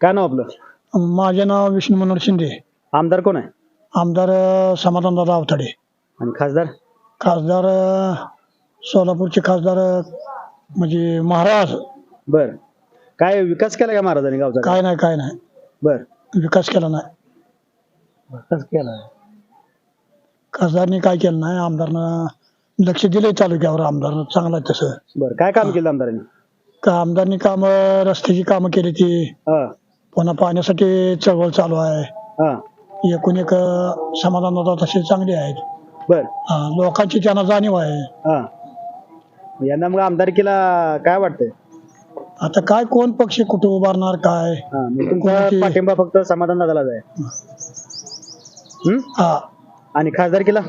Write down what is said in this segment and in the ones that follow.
काय नाव आपलं? माझे नाव विष्णू मनोहर शिंदे. आमदार कोण आहे? आमदार समाधानदादा आवताडे आणि खासदार? खासदार सोलापूरचे खासदार म्हणजे महाराज. बर. काय विकास केला का महाराजांनी गावचा? काय नाही काय नाही. बर. विकास केला नाही. विकास केला खासदारनी काय केलं नाही आमदारनं लक्ष दिलंय तालुक्यावर आमदारनं चांगलं आहे तसं. बर. काय काम केलं आमदारांनी? का आमदारनी काम रस्त्याची कामं केली ती. हा. पुन्हा पाण्यासाठी चळवळ चालू आहे. हा. एकूण एक अ, समाधानदादा तसे चांगले आहेत. बर. हा, लोकांची त्यांना जाणीव आहे. हा. यांना मग आमदारकीला काय वाटतंय? आता काय कोण पक्ष कुठे उभारणार काय? हा मग तुमचा कोणाची- पाठिंबा फक्त समाधान दादालाच आहे. हम्म? हा. आणि खासदारकीला?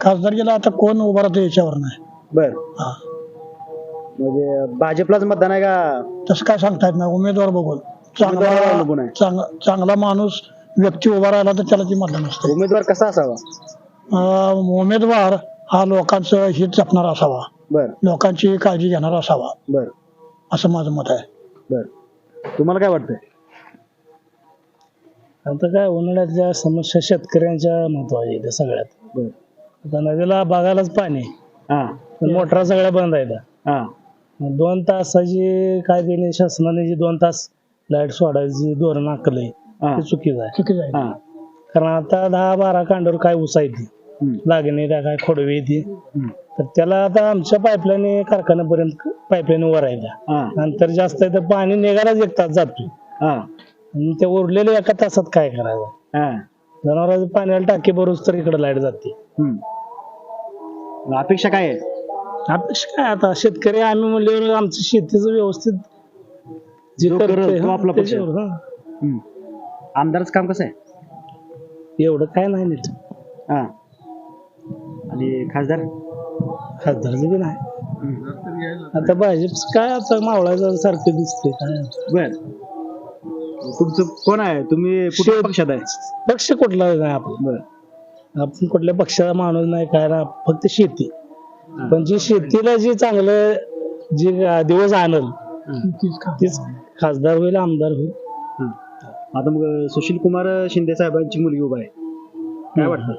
खासदार गेला आता कोण उभा राहतो याच्यावर नाही. बर. हा. म्हणजे भाजपलाच मतदान आहे का? तसं काय सांगता येत नाही. उमेदवार बघून. चांगला अवलंबून आहे. चांग- चांगला माणूस व्यक्ती उभा राहिला तर त्याला ती मतदान असते. उमेदवार कसा असावा? अं, उमेदवार हा लोकांचं हित जपणारा असावा. बर. लोकांची काळजी घेणारा असावा. बर. असं माझं मत आहे. बर. तुम्हाला काय वाटतंय? आता काय उन्हाळ्यातल्या समस्या शेतकऱ्यांच्या महत्त्वाच्या आहेत सगळ्यात. बर. आता नदीला बघायलाच पाणी. हा. पण मोटरा सगळ्या बंद आहेत. हा. दोन तासाची काय त्यांनी शासनाने जी दोन तास लाइट सोडायची धोरण आखलंय ते चुकीचं आहे. चुकीचं आहे. हा. कारण आता दहा बारा कांडवर काय ऊस आहे ती? हम्म, लागणे त्या काय खोडवे येते हम्म, तर त्याला आता आमच्या पाईपलाईन कारखान्यापर्यंत पाईपलाईन वर आहे त्या. हा. नंतर जास्त आहे तर पाणी निघायलाच एक तास जातो हा. आणि ते उरलेले एका तासात काय करायचं? हा. जनावरांचं पाण्याला टाकी भरूच तर इकडे लाइट जाते. हम्म. अपेक्षा काय आहे अपेक्षा काय आता? शेतकरी आम्ही म्हणल्यावर आमचं शेतीचं व्यवस्थित जे करेल तो आपला पक्ष. हा. हम्म. आमदारचं काम कसं आहे? एवढं काय नाही नीट. हा. आणि खासदार? खासदारचं बी नाही. आता भाजप काय आता मावळाचं सारखं दिसतंय काय बर. तुमचं कोण आहे? तुम्ही कुठल्या शेत- पक्षात आहे? पक्ष कुठला नाही आपण बर. आपण कुठल्या पक्षाचा माणूस नाही काय ना फक्त शेती. पण जी शेतीला जे चांगलं जे दिवस आणल तीच खासदार होईल आमदार होईल. हा. आता मग सुशील कुमार शिंदे साहेबांची मुलगी उभा आहे. काय वाटतं?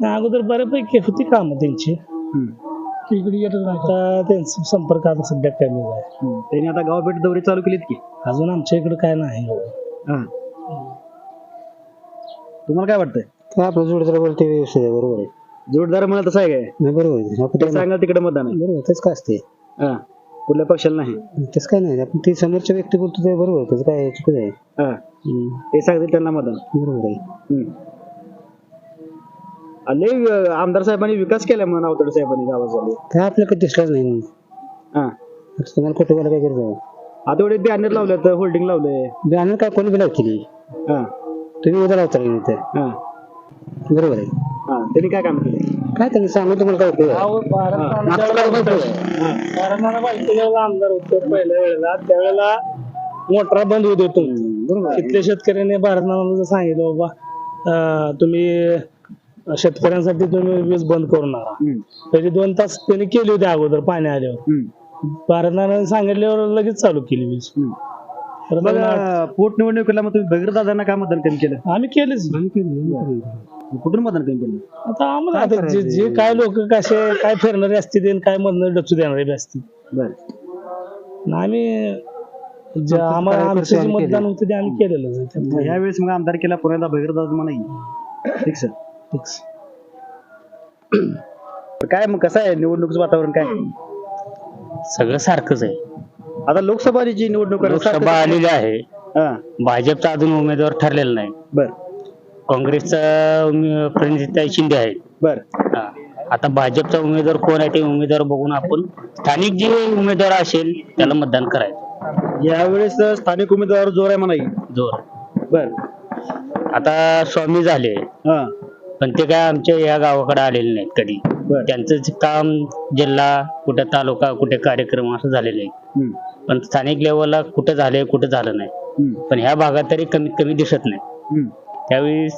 नाही, अगोदर बऱ्यापैकी होती कामं त्यांची. हम्म. इकडे येतच नाही. आता त्यांचा संपर्क आता सध्या कमी आहे हम्म. त्यांनी आता गाव भेट दौरे चालू केलीत की? अजून आमच्या इकडे काय नाही. हा. तुम्हाला काय वाटतंय? आपलं जोडदार बोलते व्यवस्थित आहे बरोबर आहे. जोडदार म्हणत तसं आहे काय? नाही बरोबर आहे. आपण ते ते- सांगाल तिकडे मतदान आहे. बरोबर तेच काय असते हा. कुठल्या पक्षाला नाही. तेच काय नाही. आपण ते समोरच्या व्यक्ती बोलतो ते बरोबर आहे. त्याचं काय चुकीचं आहे. हा. हम्म, ते सांगतील त्यांना मतदान बरोबर आहे. हम्म. आणि लय, अं, आमदार साहेबांनी विकास केला म्हणून अवतडे साहेबांनी गावाचा. काय आपल्याकडे दिसलाच नाही म्हणून. हा. आता तुम्हाला कुठे बोला काय गरज आहे? आता एवढे बॅनर लावले तर होल्डिंग लावलंय. बॅनर काय कोणी बी लावतील हा. तुम्ही उद्या लावता तर हा. बरोबर आहे. हा. त्यांनी काय काम केलं काय त्यांनी सांगून तुम्हाला काय उपयोग आहे? अहो, जेव्हा आमदार होतो पहिल्या वेळेला. त्यावेळेला मोटरा बंद होत होतो तिथल्या शेतकऱ्यांनी भारतानं जर सांगितलं बाबा अं, तुम्ही शेतकऱ्यांसाठी तुम्ही वीज बंद करू नका. हम्म. त्याची दोन तास त्यांनी केली होती अगोदर पाणी आल्यावर. हम्म. भारतानं सांगितल्यावर लगेच चालू केली वीज. हम्म. तर मग मग अं, पोटनिवडणुकीला मग तुम्ही भगीर दादांना काय मतदान कमी केलं? आम्ही केलेच. कुठून मतदान कमी पडलं? आता आम्हाला आता जे जे काय लोक कसे काय फिरणारे असतील आणि काय मधनं डचू देणारे बी असतील. बर. आणि आम्ही जे आम्हाला आमचं जे मतदान होतं ते आम्ही केलेलं आहे ह्या वेळेस मग आमदार केला पुण्याला भगीर दादा म्हणा ठीक सर. Fix. काय मग कसं आहे निवडणुकीचं वातावरण काय? सगळं सारखंच आहे. आता लोकसभाची निवडणूक आहे. लोकसभा आलेली आहे. हा. भाजपचा अजून उमेदवार ठरलेला नाही. बर. काँग्रेसचा प्रणितीताई शिंदे आहे बर. हा. आता भाजपचा उमेदवार कोण आहे ते उमेदवार बघून आपण स्थानिक जे उमेदवार असेल त्याला मतदान करायचं. यावेळेस स्थानिक उमेदवार जोर आहे म्हणा जोर. बर. आता स्वामी झाले. हा. पण ते काय आमच्या या गावाकडे आलेले नाहीत कधी. बर. त्यांचं जे काम जिल्हा कुठे तालुका कुठे कार्यक्रम असं झालेलं आहे. हम्म. पण स्थानिक लेवलला कुठं झालंय कुठं झालं नाही. हम्म. पण ह्या भागात तरी कमीत कमी दिसत नाही. हम्म. त्यावेळी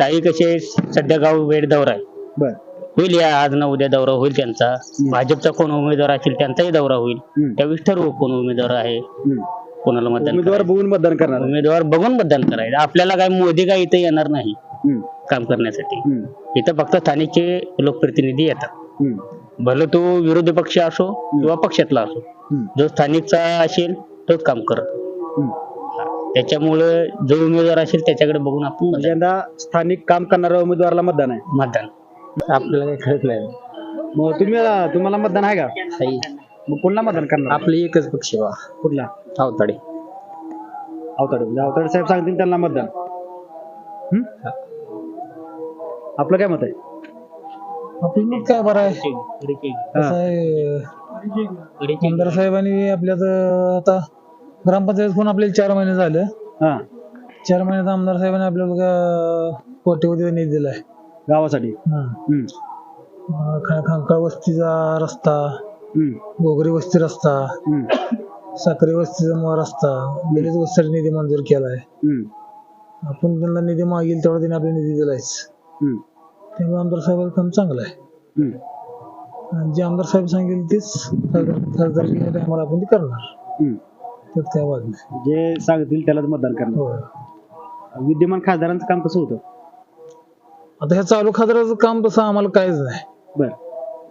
ताई कसे सध्या गाव वेळ दौरा आहे. बर. होईल या आज ना उद्या दौरा होईल त्यांचा. भाजपचा कोण उमेदवार असेल त्यांचाही दौरा होईल. हम्म. त्यावेळी ठरवू कोण उमेदवार आहे. हम्म. कोणाला मतदान उमेदवार. बघून मतदान करणार. उमेदवार बघून मतदान करायचं. आपल्याला काय मोदी काय इथे येणार नाही. हम्म, काम करण्यासाठी. हम्म, इथं फक्त स्थानिकचे लोकप्रतिनिधी येतात. हम्म, भले तो विरोधी पक्ष असो किंवा पक्षातला असो. हम्म, जो स्थानिकचा असेल तोच काम करतो. हम्म. त्याच्यामुळे जो उमेदवार असेल त्याच्याकडे बघून आपण म्हणजे मतदान- यंदा स्थानिक काम करणाऱ्या उमेदवाराला मतदान आहे. मतदान. आपल्याला काही कळत नाही. मग तुम्ही तुम्हाला मतदान आहे का? मग कोणला मतदान करणार? आपलं एकच पक्ष बा. कुठला? अवताडे. अवताडे. म्हणजे अवताडे साहेब सांगतील त्यांना मतदान? आपलं काय मत आहे? आपलं मग काय बरं आहे? कसं आहे? आमदार साहेबांनी आपल्यात आता ग्रामपंचायत कोण आपल्याला चार महिने झाले हा चार महिन्यात आमदार साहेबांनी आपल्याला कोट्यवधी निधी दिलाय गावासाठी हं. हम्म, अं, खा- खांकाळ वस्तीचा रस्ता हम्म, गोगरी वस्ती रस्ता हम्म, साखरी वस्तीचा म- रस्ता दलित वस्तीसाठी निधी मंजूर केलाय हम्म, आपण त्यांना निधी मागेल तेवढा त्यांनी आपल्याला निधी दिलायच हम्म, त्यामुळे आमदार साहेबांचं काम चांगलं आहे हम्म, आणि जे आमदार साहेब सांगेल तेच खासदार टायमाला आपण ते करणार हम्म. वाद नाही जे सांगतील त्यालाच मतदान करणार. होय. विद्यमान खासदारांचं काम कसं होतं? आता ह्या चालू खासदाराचं काम तसं आम्हाला काहीच नाही. बर.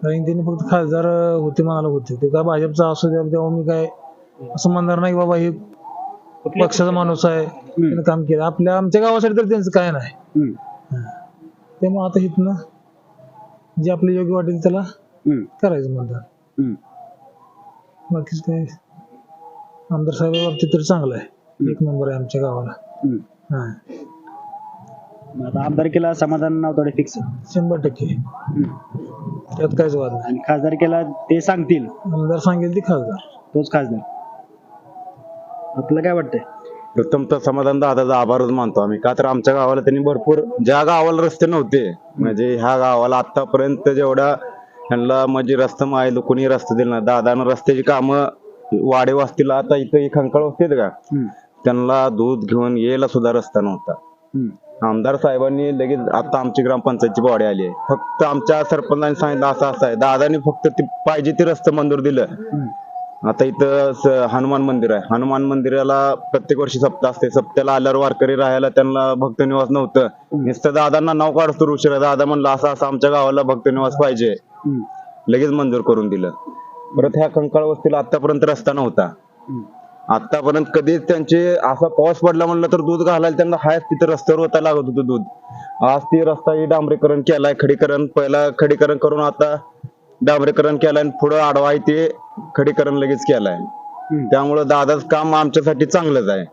कारण त्यांनी फक्त खासदार होते म्हणाला होते. ते काय भाजपचा असू द्या तेव्हा मी काय असं म्हणणार नाही की बाबा हे पक्षाचा माणूस आहे त्यानं काम केलं. आपल्या आमच्या गावासाठी तर त्यांचं काय नाही. हम्म, त्यामुळे आता इथनं जे आपलं योग्य वाटेल त्याला हम्म, करायचं मतदान. हम्म. बाकीच काय? आमदार साहेब बाबतीत तर चांगलं आहे. एक नंबर आहे आमच्या गावाला. हम्म. हा. आता आमदारकीला समाधान नावतोडे फिक्स शंभर टक्के. त्यात काहीच वाद नाही. आणि खासदारकीला ते सांगतील. आमदार सांगेल ते खासदार. तोच खासदार. आपलं काय वाटतंय? प्रथम तर समाधान दादाचा आभारच मानतो आम्ही. का तर आमच्या गावाला त्यांनी भरपूर ज्या गावाला रस्ते नव्हते म्हणजे ह्या गावाला आतापर्यंत जेवढा ह्यांना म्हणजे रस्ता माहिती कोणी रस्ता दिला नाही. दादानं रस्त्याची कामं वाडे वस्तीला आता इथं ही खंकाळ वस्तीत का? त्यांना दूध घेऊन यायला सुद्धा रस्ता नव्हता. आमदार साहेबांनी लगेच आता आमची ग्रामपंचायतची बॉडी आली आहे. फक्त आमच्या सरपंचाने सांगितलं असं असं आहे. दादानी फक्त ते पाहिजे ते रस्ते मंजूर दिलं. आता इथं हनुमान मंदिर आहे. हनुमान मंदिराला प्रत्येक वर्षी सप्ताह असते. सप्त्याला आल्यावर वारकरी राहायला त्यांना भक्त निवास नव्हतं. नुसतं दादांना नाव काढतो उशिरा. दादा म्हणलं असं असं आमच्या गावाला भक्त निवास पाहिजे. लगेच मंजूर करून दिलं. परत ह्या कंकाळ वस्तीला आतापर्यंत रस्ता नव्हता. आतापर्यंत कधीच त्यांचे असा पाऊस पडला म्हणलं तर दूध घालायला त्यांना हायच तिथं रस्त्यावर होता लागत होतं दूध आज ती रस्ता ही डांबरीकरण केलाय खडीकरण पहिला खडीकरण करून आता डांबरीकरण केलाय आणि पुढं आडवा ते खडीकरण लगेच केलाय. त्यामुळं दादाच काम आमच्यासाठी चांगलंच आहे.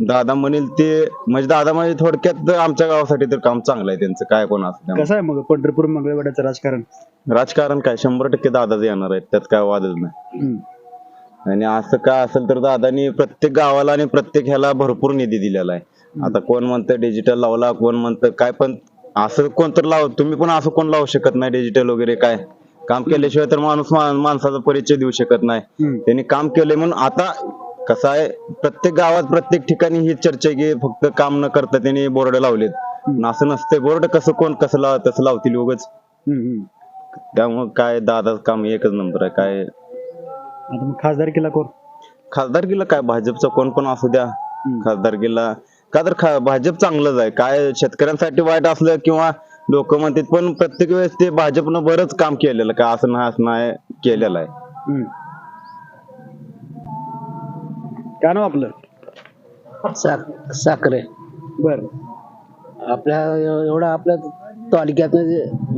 दादा म्हणेल ते म्हणजे दादा म्हणजे थोडक्यात आमच्या गावासाठी तर काम चांगलं आहे त्यांचं काय कोण असतं कसं आहे मग पंढरपूर मंगळवेढ्याचं राजकारण? राजकारण काय? शंभर टक्के दादाच येणार आहेत त्यात काय वादच नाही. हम्म, आणि असं काय असेल तर दादानी प्रत्येक गावाला आणि प्रत्येक ह्याला भरपूर निधी दिलेला आहे. आता कोण म्हणतं डिजिटल लावला कोण म्हणतं काय पण असं कोण तर लाव तुम्ही पण असं कोण लावू शकत नाही डिजिटल वगैरे काय? काम केल्याशिवाय तर माणूस मा- माणसाचा परिचय देऊ शकत नाही. हम्म. त्यांनी काम केलंय म्हणून आता कसं आहे प्रत्येक गावात प्रत्येक ठिकाणी ही चर्चा की फक्त काम न करता त्यांनी बोर्ड लावलेत. असं नसतंय. बोर्ड कसं कोण कसं लाव तसं लावतील उगच. त्यामुळे काय दादा काम एकच नंबर आहे. काय? आता मग खासदारकीला कोण? खासदारकीला काय? भाजपचा कोण पण असू द्या. खासदारकीला का तर खा- भाजप चांगलंच आहे. काय शेतकऱ्यांसाठी वाईट असलं किंवा लोक म्हणतात पण प्रत्येक वेळेस ते भाजपनं बरंच काम केलेलं काय असं नाही असं नाही केलेलं आहे. हम्म. काय नाव आपलं? साक साखरे. बर. आपल्या एव- एवढा आपल्या तालुक्यात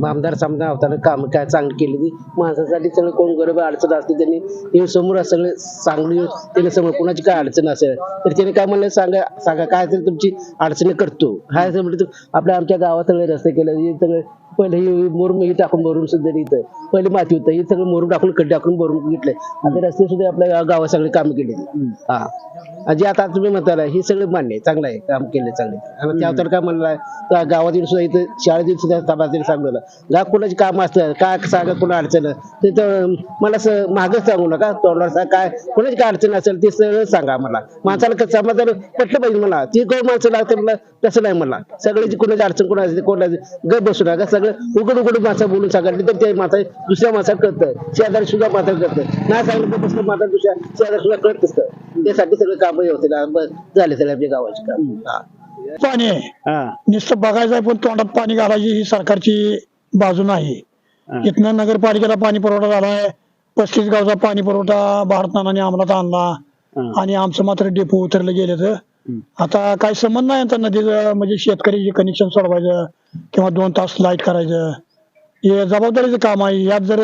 आमदार समजा अवतार काम काय चांगली केली ती माणसासाठी सगळं कोण गरीब अडचण असते त्यांनी हे समोर सगळे चांगली त्याने समोर कोणाची काय अडचण असेल तर त्याने काय म्हणलं सांगा सांगा काय असेल तुमची अडचणी करतो. काय असेल म्हणजे आपल्या आमच्या गावात सगळे रस्ते केले हे सगळे पहिले हे मोरून हे टाकून भरून सुद्धा इथं. पहिले माती होतं. हे सगळं मोरून टाकून खड्डे टाकून भरून घेतलंय. आता रस्ते सुद्धा आपल्या गावात सगळे काम केले. हा. जे आता तुम्ही म्हणताय हे सगळं मान्य आहे. चांगलं आहे. काम केले चांगले. आणि त्यावर काय म्हणला? गावातील सुद्धा इथं शाळेतील सुद्धा तपासणी सांगलं गाव कोणाची काम असतं काय सांगा कोणा अडचण? ते तर मला मागच सांगू नका. तोंडावर काय कोणाची काय अडचण असेल ते सगळं सांगा मला माणसाला कसं समाधान पटलं पाहिजे मला ती कोण माणसं लागतं मला तसं नाही मला सगळ्याची कोणाची अडचण कोणाची कोणाची ग बसू नका. सगळं सगळं उघड उघड माणसं बोलून सांगितलं तर ते माणसं दुसऱ्या माणसाला कळतं. शेजारी सुद्धा माणसाला कळतं. नाही सांगितलं तर दुसऱ्या माणसाला दुसऱ्या शेजारी सुद्धा कळत असतं त्यासाठी सगळं काम होते झाले सगळे आमच्या गावाचे काम. हा. पाणी. नुसतं बघायचं पण तोंडात पाणी घालायची ही सरकारची बाजू नाही. इथनं नगरपालिकेला पाणी पुरवठा झालाय. पस्तीस गावचा पाणी पुरवठा भारत नानाने अंमलात आणला. आणि आमचं मात्र डेपो उतरलं गेलं तर आता काही संबंध नाही आता नदीचं म्हणजे शेतकरी कनेक्शन सोडवायचं किंवा दोन तास लाइट करायचं हे जबाबदारीचं काम आहे. यात जर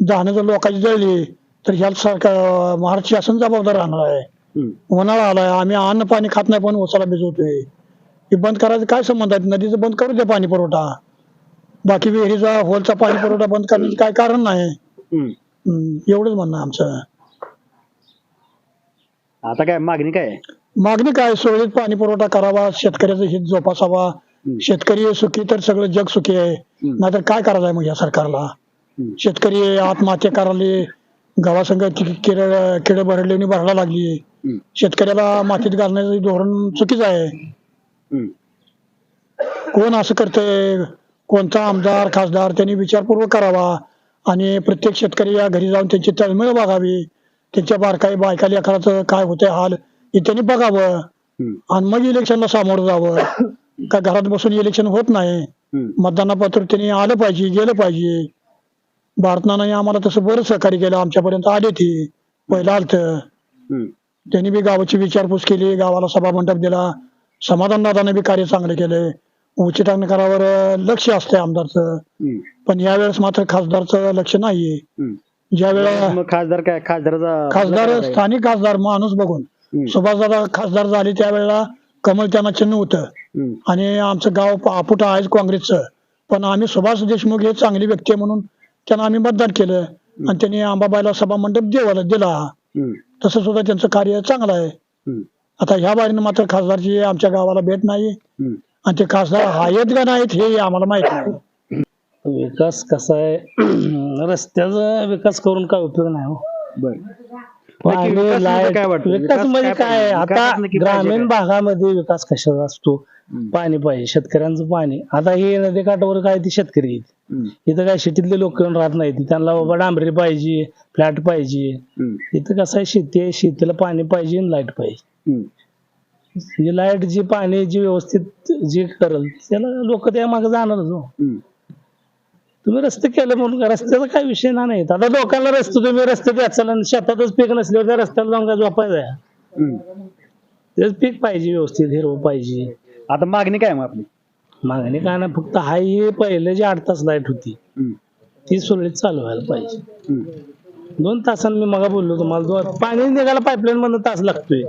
दहानं जर लोकांची जळली तर ह्यात सरकार महाराष्ट्र शासन जबाबदार राहणार आहे. उन्हाळा आलाय आम्ही अन्न पाणी खात नाही पण उसाला भिजवतोय. हे बंद करायचं काय संबंध आहे? नदीचं बंद करू द्या पाणी पुरवठा. बाकी विहिरीचा होलचा पाणी पुरवठा बंद करण्याचं काय कारण नाही. एवढंच म्हणणं आमचं. आता काय मागणी काय? मागणी काय? सुरळीत पाणी पुरवठा करावा शेतकऱ्याचं हित जोपासावा. शेतकरी सुखी तर सगळं जग सुखी आहे. नाहीतर काय करायचं आहे मग या सरकारला? शेतकरी आत्महत्या करायला गावासंग किड किड भरलेली भरायला लागली. शेतकऱ्याला मातीत घालण्याचं धोरण चुकीचं आहे. कोण असं करतंय? कोणता आमदार खासदार त्यांनी विचारपूर्वक करावा. आणि प्रत्येक शेतकरी या घरी जाऊन त्यांची तळमळ बघावी. त्यांच्या बारकाई बायका लेकराचं काय होतंय हाल? त्यांनी बघावं. आणि मग इलेक्शनला सामोरं जावं. का घरात बसून इलेक्शन होत नाही. मतदानापत्र त्यांनी आलं पाहिजे गेलं पाहिजे. भारतनाने आम्हाला तसं बरं सहकार्य केलं. आमच्यापर्यंत आले ते. पहिलं आलत. हम्म. त्यांनी बी गावाची विचारपूस केली गावाला सभा मंडप दिला. समाधान दादाने बी कार्य चांगले केले. करावर लक्ष असते आमदारचं. पण यावेळेस मात्र खासदारचं लक्ष नाहीये. ज्या वेळेला खासदार काय? खासदाराचा खासदार स्थानिक खासदार माणूस बघून. सुभाषदादा खासदार झाले त्यावेळेला कमल त्यांना चिन्ह होतं. आणि आमचं गाव आपुट आहेच काँग्रेसचं. पण आम्ही सुभाष देशमुख हे चांगली व्यक्ती आहे म्हणून त्यांना आम्ही मतदान केलं. आणि त्यांनी अंबाबाईला सभा मंडप देवाला दिला. तसं सुद्धा त्यांचं कार्य चांगलं आहे. आता ह्या बारीनं मात्र खासदारची आमच्या गावाला भेट नाही. आणि ते खासदार आहेत का नाहीत हे आम्हाला माहीत नाही. विकास कसा आहे? रस्त्याचा विकास करून काय उपयोग नाही हो. बर. पाणी, म्हणजे लाइट काय वाटतं? विकास म्हणजे काय? आता ग्रामीण? भागामध्ये विकास कशाचा असतो पाणी पाहिजे शेतकऱ्यांचं पाणी आता हे नदीकाठावर काय ती शेतकरी हम्म. इथं काय शेतीतले लोक राहत नाहीत त्यांना बाबा डांबरी पाहिजे फ्लॅट पाहिजे. इथं कसं आहे शेती आहे शेतीला पाणी पाहिजे आणि लाइट पाहिजे लाइट जी पाणी जी व्यवस्थित जे करल त्याला लोक त्या मागे जाणारच हो. तुम्ही रस्ते केले म्हणून? रस्त्याचा काय विषय ना नाही आता लोकांना रस्ते तुम्ही रस्ते द्याचाल आणि शेतातच पीक नसल्यावर त्या रस्त्याला जाऊन काय झोपायचं. तेच पीक पाहिजे व्यवस्थित हिरवं पाहिजे आता मागणी काय मग आपली मागणी काय नाही फक्त हाय ही पहिले जी आठ तास लाइट होती. ती सुरळीत चालू व्हायला पाहिजे. दोन तासांनी मी मगा बोललो तुम्हाला दोन पाणी निघायला पाईपलाईन मधून तास लागतोय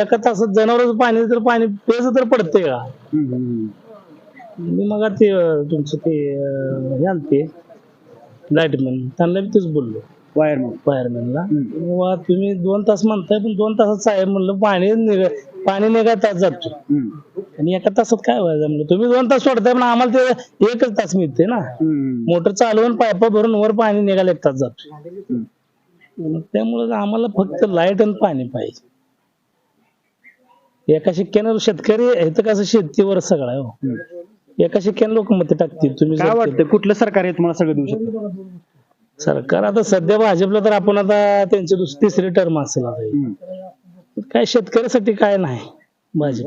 एका तासात जनावरच पाणी तर पाणी पेज तर पडतंय का. मी मग ते तुमचं ते अं, हे आणते. लाईटमॅन त्यांना बी तेच बोललो. वायरमन. फायरमॅनला बाबा तुम्ही दोन तास म्हणताय पण दोन तासात साहेब म्हणलं पाणी निघ पाणी निघाय तास जातो. आणि एका तासात काय व्हायचं म्हणलं? तुम्ही दोन तास सोडताय पण आम्हाला ते एकच तास मिळते ना. मोटर चालवून पायपा भरून वर पाणी निघायला एक तास जातो. मग त्यामुळे आम्हाला फक्त लाइट आणि पाणी पाहिजे. एका शिक्क्यानं शेतकरी इथं कसं शेतीवर सगळं आहे हो. एका शिक्क्यानं लोक मते टाकतील तुम्ही काय जर- वाटतं कुठलं सरकार आहे तुम्हाला सगळं देऊ शकतं? सरकार आता सध्या भाजपला तर आपण आता त्यांची दुसरी तिसरी टर्म असेल आता ही. काय शेतकऱ्यासाठी काय नाही भाजप